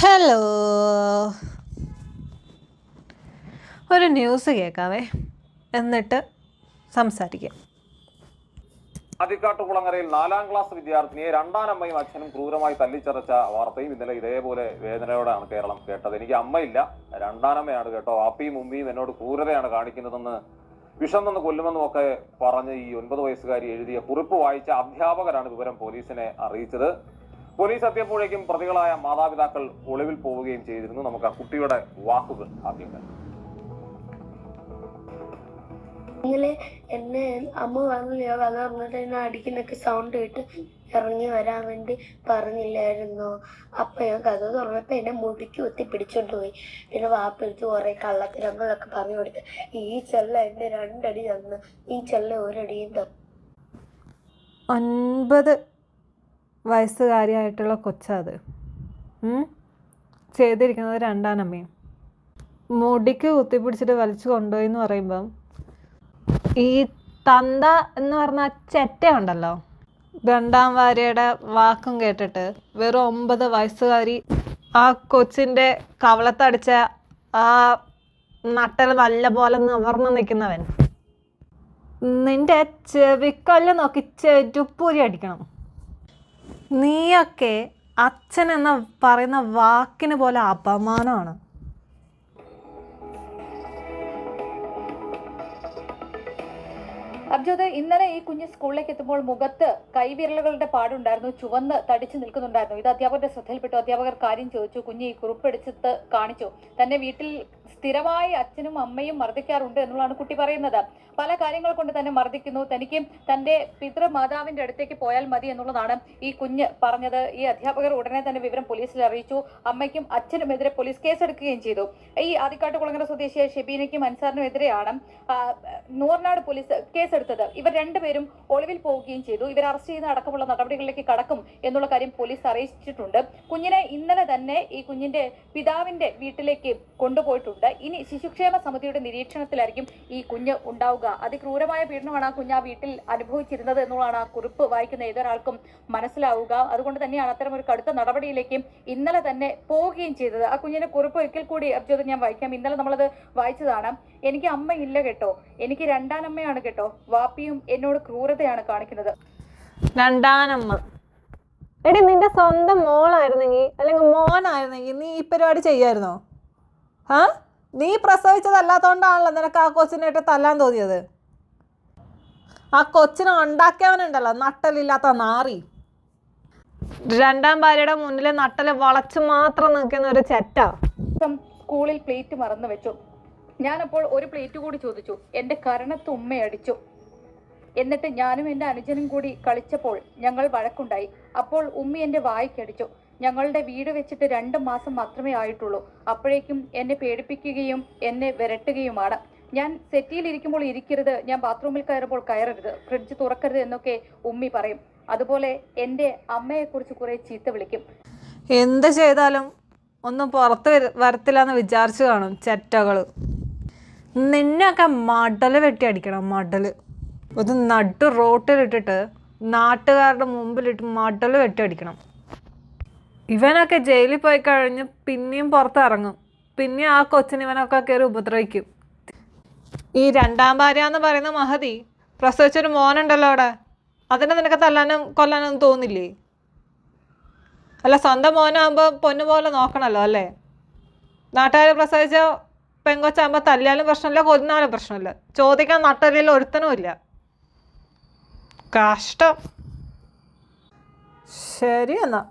Hello ഒരു news കേൾക്കാവേ. എന്നിട്ട് സംസാരിക്കാം. ആദ്യക്കാട്ടുകുളങ്ങരയിൽ നാലാം ക്ലാസ് വിദ്യാർത്ഥിനിയെ രണ്ടാനമ്മയും അച്ഛനും ക്രൂരമായി തല്ലിച്ചറച്ച വാർത്തയും ഇന്നലെ ഇതേപോലെ വേദനയോടെയാണ് കേരളം കേട്ടത്. എനിക്ക് അമ്മയില്ല രണ്ടാനമ്മയാണ് കേട്ടോ. ആപ്പിയും ഉമ്മിയും എന്നോട് ക്രൂരതയാണ് കാണിക്കുന്നതെന്ന് വിഷം നിന്ന് കൊല്ലുമെന്നും ഒക്കെ പറഞ്ഞ് ഈ ഒൻപത് വയസ്സുകാരി എഴുതിയ കുറിപ്പ് വായിച്ച അധ്യാപകരാണ് വിവരം പോലീസിനെ അറിയിച്ചത്. പോലീസ് എത്തിയപ്പോഴേക്കും പ്രതികളായ മാതാപിതാക്കൾ ഒളിവിൽ പോവുകയും ചെയ്തിരുന്നു. നമുക്ക് ആ കുട്ടിയുടെ വാക്കുകൾ ആദ്യം ഇങ്ങനെ എന്നെ അമ്മ പറഞ്ഞില്ല കഥ പറഞ്ഞിട്ട് എന്നെ അടിക്കുന്നൊക്കെ സൗണ്ട് കേട്ട് ഇറങ്ങി വരാൻ വേണ്ടി പറഞ്ഞില്ലായിരുന്നോ? അപ്പൊ ഞാൻ കഥ തുറന്നപ്പോ എന്നെ മുടിക്ക് കുത്തി പിടിച്ചോണ്ട് പോയി. പിന്നെ വാപ്പെടുത്ത് കൊറേ കുറെ കള്ളത്തിരങ്ങളൊക്കെ പറഞ്ഞു കൊടുത്ത്. ഈ ചെല്ല എന്നെ രണ്ടടി തന്നു. ഈ ചെല്ല ഒരടിയും തന്നു. ഒൻപത് വയസ്സുകാരിയായിട്ടുള്ള കൊച്ചത്? ചെയ്തിരിക്കുന്നത് രണ്ടാനമ്മയും. മുടിക്ക് കുത്തിപ്പിടിച്ചിട്ട് വലിച്ചു കൊണ്ടുപോയി എന്ന് പറയുമ്പം ഈ തന്ത എന്ന് പറഞ്ഞ ചെറ്റ ഉണ്ടല്ലോ രണ്ടാം ഭാര്യയുടെ വാക്കും കേട്ടിട്ട് വെറും ഒമ്പത് വയസ്സുകാരി ആ കൊച്ചിന്റെ കവളത്തടിച്ച ആ നട്ടൽ നല്ല പോലെ നിവർന്നു നിൽക്കുന്നവൻ. നിന്റെ ചെവിക്കല്ല് നോക്കി ചെരുപ്പൂരി അടിക്കണം. നീയൊക്കെ അച്ഛൻ എന്ന പറയുന്ന വാക്കിന് പോലെ അപമാനമാണ്. അബ്ജോദ് ഇന്നലെ ഈ കുഞ്ഞ് സ്കൂളിലേക്ക് എത്തുമ്പോൾ മുഖത്ത് കൈവിരലുകളുടെ പാടുണ്ടായിരുന്നു. ചുവന്ന് തടിച്ചു നിൽക്കുന്നുണ്ടായിരുന്നു. ഇത് അധ്യാപകരുടെ ശ്രദ്ധയിൽപ്പെട്ടു. അധ്യാപകർ കാര്യം ചോദിച്ചു. കുഞ്ഞ് ഈ കുറിപ്പെടുത്ത് കാണിച്ചു. തന്നെ വീട്ടിൽ സ്ഥിരമായി അച്ഛനും അമ്മയും മർദ്ദിക്കാറുണ്ട് എന്നുള്ളതാണ് കുട്ടി പറയുന്നത്. പല കാര്യങ്ങൾ കൊണ്ട് തന്നെ മർദ്ദിക്കുന്നു. തനിക്ക് തന്റെ പിതൃമാതാവിന്റെ അടുത്തേക്ക് പോയാൽ മതി എന്നുള്ളതാണ് ഈ കുഞ്ഞ് പറഞ്ഞത്. ഈ അധ്യാപകർ ഉടനെ തന്നെ വിവരം പോലീസിൽ അറിയിച്ചു. അമ്മയ്ക്കും അച്ഛനുമെതിരെ പോലീസ് കേസെടുക്കുകയും ചെയ്തു. ഈ ആദിക്കാട്ടുകുളങ്ങര സ്വദേശിയായ ഷെബീനയ്ക്കും അൻസാറിനും നൂറിനാട് പോലീസ് കേസെടുത്തത്. ഇവർ രണ്ടുപേരും ഒളിവിൽ പോവുകയും ചെയ്തു. ഇവർ അറസ്റ്റ് ചെയ്യുന്ന അടക്കമുള്ള നടപടികളിലേക്ക് കടക്കും എന്നുള്ള കാര്യം പോലീസ് അറിയിച്ചിട്ടുണ്ട്. കുഞ്ഞിനെ ഇന്നലെ തന്നെ ഈ കുഞ്ഞിന്റെ പിതാവിന്റെ വീട്ടിലേക്ക് കൊണ്ടുപോയിട്ടുണ്ട്. ഇനി ശിശുക്ഷേമ സമിതിയുടെ നിരീക്ഷണത്തിലായിരിക്കും ഈ കുഞ്ഞ് ഉണ്ടാവുക. അതിക്രൂരമായ പീഡനമാണ് ആ കുഞ്ഞ് ആ വീട്ടിൽ അനുഭവിച്ചിരുന്നത് എന്നുള്ളതാണ് ആ കുറിപ്പ് വായിക്കുന്ന ഏതൊരാൾക്കും മനസ്സിലാവുക. അതുകൊണ്ട് തന്നെയാണ് അത്തരം ഒരു കടുത്ത നടപടിയിലേക്ക് ഇന്നലെ തന്നെ പോവുകയും ചെയ്തത്. ആ കുഞ്ഞിന്റെ കുറിപ്പ് ഒരിക്കൽ കൂടി അബ്ജോദ് ഞാൻ വായിക്കാം. ഇന്നലെ നമ്മളത് വായിച്ചതാണ്. എനിക്ക് അമ്മ ഇല്ല കേട്ടോ. എനിക്ക് രണ്ടാനമ്മയാണ് കേട്ടോ. വാപ്പിയും എന്നോട് ക്രൂരതയാണ് കാണിക്കുന്നത്. രണ്ടാനമ്മ. എടി നിന്റെ സ്വന്തം മോളായിരുന്നെങ്കിൽ അല്ലെങ്കിൽ മോനായിരുന്നെങ്കിൽ നീ ഈ പരിപാടി ചെയ്യായിരുന്നോ? ആ? നീ പ്രസവിച്ചതല്ലാത്തോണ്ടാണല്ലോ നിനക്ക് ആ കൊച്ചിനായിട്ട് തല്ലാൻ തോന്നിയത്? ആ കൊച്ചിനെ ഉണ്ടാക്കിയവനുണ്ടല്ലോ നട്ടലില്ലാത്ത നാറി. രണ്ടാം ഭാര്യയുടെ മുന്നിൽ നട്ടൽ വളച്ച് മാത്രം നിൽക്കുന്ന ഒരു ചെറ്റ. സ്കൂളിൽ പ്ലേറ്റ് മറന്നു വെച്ചു. ഞാനപ്പോൾ ഒരു പ്ലേറ്റ് കൂടി ചോദിച്ചു. എന്റെ കരണത്ത് ഉമ്മയടിച്ചു. എന്നിട്ട് ഞാനും എന്റെ അനുജനും കൂടി കളിച്ചപ്പോൾ ഞങ്ങൾ വഴക്കുണ്ടായി. അപ്പോൾ ഉമ്മി എന്റെ വായിക്കടിച്ചു. ഞങ്ങളുടെ വീട് വെച്ചിട്ട് രണ്ട് മാസം മാത്രമേ ആയിട്ടുള്ളൂ. അപ്പോഴേക്കും എന്നെ പേടിപ്പിക്കുകയും എന്നെ വിരട്ടുകയുമാണ്. ഞാൻ സെറ്റിയിൽ ഇരിക്കുമ്പോൾ ഇരിക്കരുത് ഞാൻ ബാത്റൂമിൽ കയറുമ്പോൾ കയറരുത് ഫ്രിഡ്ജ് തുറക്കരുത് എന്നൊക്കെ ഉമ്മി പറയും. അതുപോലെ എന്റെ അമ്മയെക്കുറിച്ച് കുറേ ചീത്ത വിളിക്കും. എന്ത് ചെയ്താലും ഒന്നും പുറത്ത് വര- വരത്തില്ല എന്ന് വിചാരിച്ചു കാണും ചെറ്റകൾ നിന്നെയൊക്കെ മടൽ വെട്ടി അടിക്കണം മടൽ. ഒരു നടു റോട്ടിലിട്ടിട്ട് നാട്ടുകാരുടെ മുമ്പിലിട്ട് മടൽ വെട്ടി അടിക്കണം. ഇവനൊക്കെ ജയിലിൽ പോയി കഴിഞ്ഞ് പിന്നെയും പുറത്തിറങ്ങും. പിന്നെ ആ കൊച്ചിന് ഇവനൊക്കെ കയറി ഉപദ്രവിക്കും. ഈ രണ്ടാം ഭാര്യ എന്ന് പറയുന്ന മഹതി പ്രസവിച്ചൊരു മോനുണ്ടല്ലോ അവിടെ. അതിനെ നിനക്ക് തല്ലാനും കൊല്ലാനും തോന്നില്ലേ? അല്ല സ്വന്തം മോനാകുമ്പോൾ പൊന്നു പോലെ നോക്കണമല്ലോ അല്ലേ? നാട്ടുകാർ പ്രസവിച്ച പെങ്കൊച്ചാകുമ്പോൾ തല്ലിയാലും പ്രശ്നമില്ല കൊന്നാലും പ്രശ്നമില്ല. ചോദിക്കാൻ നട്ടലിൽ ഒരുത്തനും ഇല്ല. കഷ്ടം. ശരി എന്നാ.